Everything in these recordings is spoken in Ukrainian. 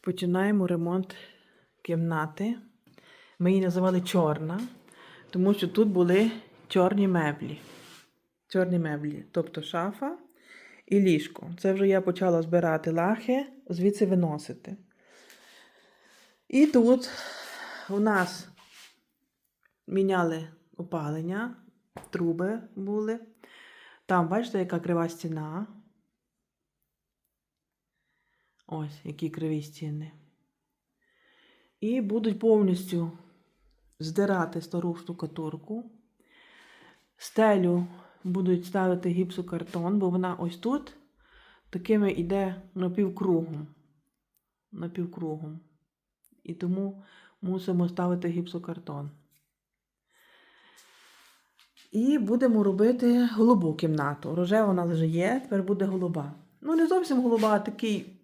Починаємо ремонт кімнати. Ми її називали чорна, тому що тут були чорні меблі. Чорні меблі, тобто шафа і ліжко. Це вже я почала збирати лахи, звідси виносити. І тут у нас міняли опалення, труби були. Там, бачите, яка крива стіна. Ось, які криві стіни. І будуть повністю здирати стару штукатурку. Стелю будуть ставити гіпсокартон, бо вона ось тут такими йде напівкругом. Напівкругом. І тому мусимо ставити гіпсокартон. І будемо робити голубу кімнату. Рожева вона вже є, тепер буде голуба. Ну, не зовсім голуба, а такий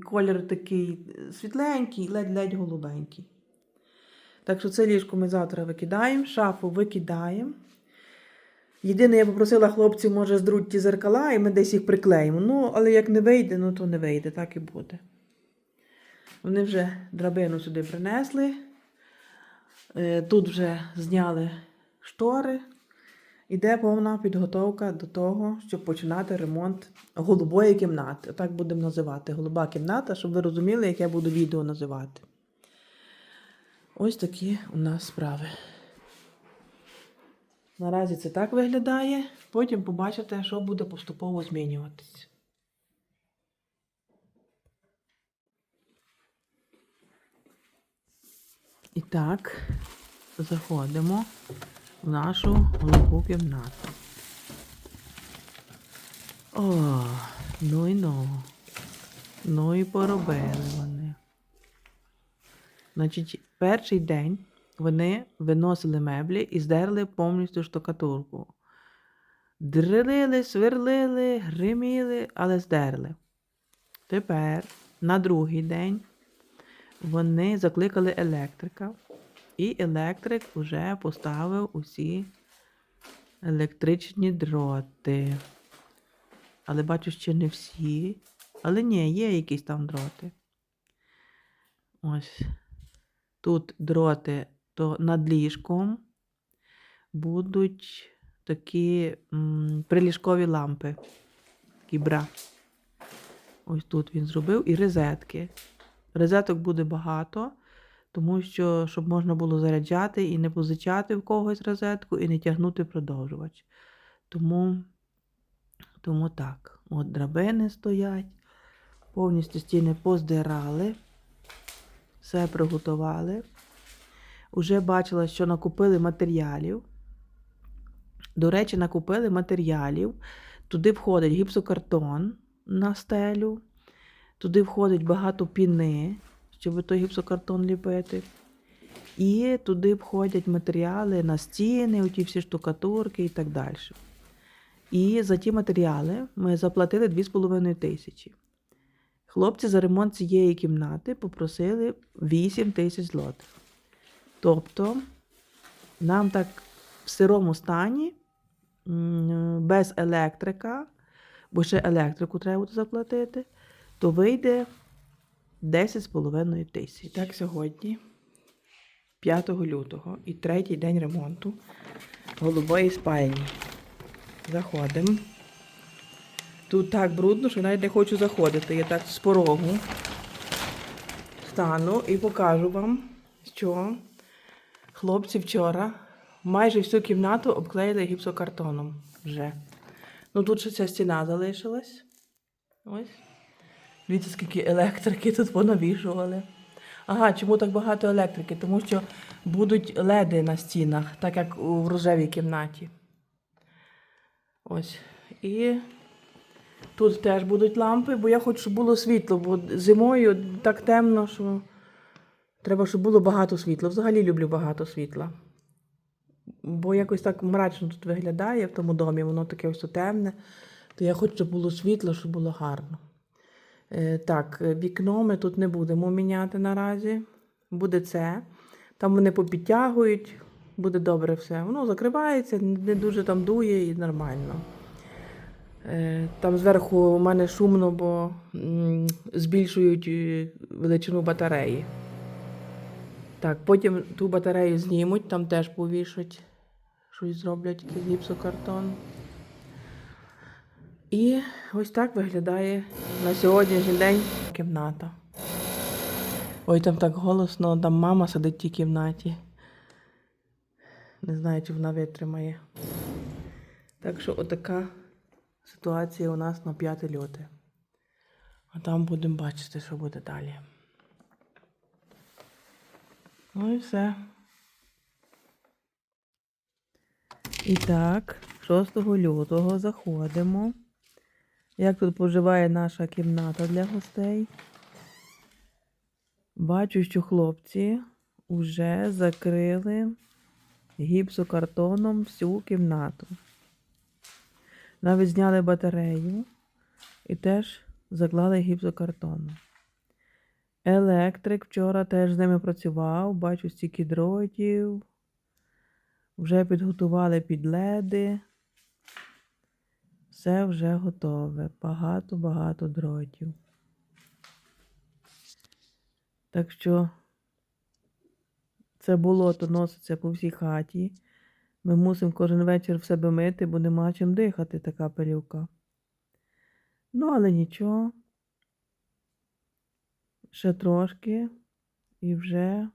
колір такий світленький, ледь-ледь голубенький. Так що це ліжко ми завтра викидаємо, шафу викидаємо. Єдине, я попросила хлопців, може, здруть ті зеркала, і ми десь їх приклеїмо. Ну, але як не вийде, ну то не вийде, так і буде. Вони вже драбину сюди принесли. Е, Тут вже зняли штори. Іде повна підготовка до того, щоб починати ремонт голубої кімнати. Так будемо називати. Голуба кімната, щоб ви розуміли, як я буду відео називати. Ось такі у нас справи. Наразі це так виглядає. Потім побачите, що буде поступово змінюватись. І так, заходимо в нашу голубу кімнату. О, ну і ну. Ну і поробили вони. Значить, перший день вони виносили меблі і здерли повністю штукатурку. Дрилили, сверлили, гриміли, але здерли. Тепер на другий день вони закликали електрика, і електрик вже поставив усі електричні дроти. Але бачу, ще не всі. Але ні, є якісь там дроти. Ось. Тут дроти то над ліжком будуть такі м, приліжкові лампи. Такі бра. Ось тут він зробив і розетки. Розеток буде багато, тому що щоб можна було заряджати і не позичати в когось розетку, і не тягнути продовжувач. Тому, тому так. От драбини стоять, повністю стіни поздирали, все приготували. Уже бачила, що накупили матеріалів. До речі, накупили матеріалів. Туди входить гіпсокартон на стелю, туди входить багато піни, щоб той гіпсокартон ліпити. І туди входять матеріали на стіни, оті всі штукатурки і так далі. І за ті матеріали ми заплатили 2,5 тисячі. Хлопці за ремонт цієї кімнати попросили 8 тисяч злотих. Тобто нам так в сирому стані, без електрика, бо ще електрику треба буде заплатити, то вийде 10,5 тисяч. Так сьогодні, 5 лютого, і третій день ремонту голубої спальні. Заходимо. Тут так брудно, що навіть не хочу заходити. Я так з порогу стану і покажу вам, що хлопці вчора майже всю кімнату обклеїли гіпсокартоном вже. Ну тут ще ця стіна залишилась. Ось. Дивіться, скільки електрики тут понавішували. Ага, чому так багато електрики? Тому що будуть леди на стінах, так як у- рожевій кімнаті. Ось. І тут теж будуть лампи, бо я хочу, щоб було світло, бо зимою так темно, що треба, щоб було багато світла. Взагалі люблю багато світла. Бо якось так мрачно тут виглядає в тому домі, воно таке ось темне. То я хочу, щоб було світло, щоб було гарно. Е, так, вікно ми тут не будемо міняти наразі. Буде це. Там вони попідтягують, буде добре все. Воно закривається, не дуже там дує і нормально. Е, Там зверху у мене шумно, бо збільшують е, величину батареї. Так, потім ту батарею знімуть, там теж повішать, щось зроблять, якийсь гіпсокартон. І ось так виглядає на сьогоднішній день кімната. Ой, там так голосно, там мама сидить в тій кімнаті. Не знаю, чи вона витримає. Так що отака ситуація у нас на 5 лютого. А там будемо бачити, що буде далі. Ну і все. І так, 6 лютого заходимо. Як тут поживає наша кімната для гостей? Бачу, що хлопці вже закрили гіпсокартоном всю кімнату. Навіть зняли батарею і теж заклали гіпсокартоном. Електрик вчора теж з ними працював, бачу стільки дротів. Вже підготували під леди. Все вже готове. Багато-багато дротів. Так що це болото носиться по всій хаті. Ми мусимо кожен вечір в себе мити, бо нема чим дихати, така пилюка. Ну, але нічого. Ще трошки і вже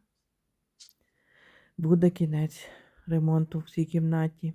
буде кінець ремонту в цій кімнаті.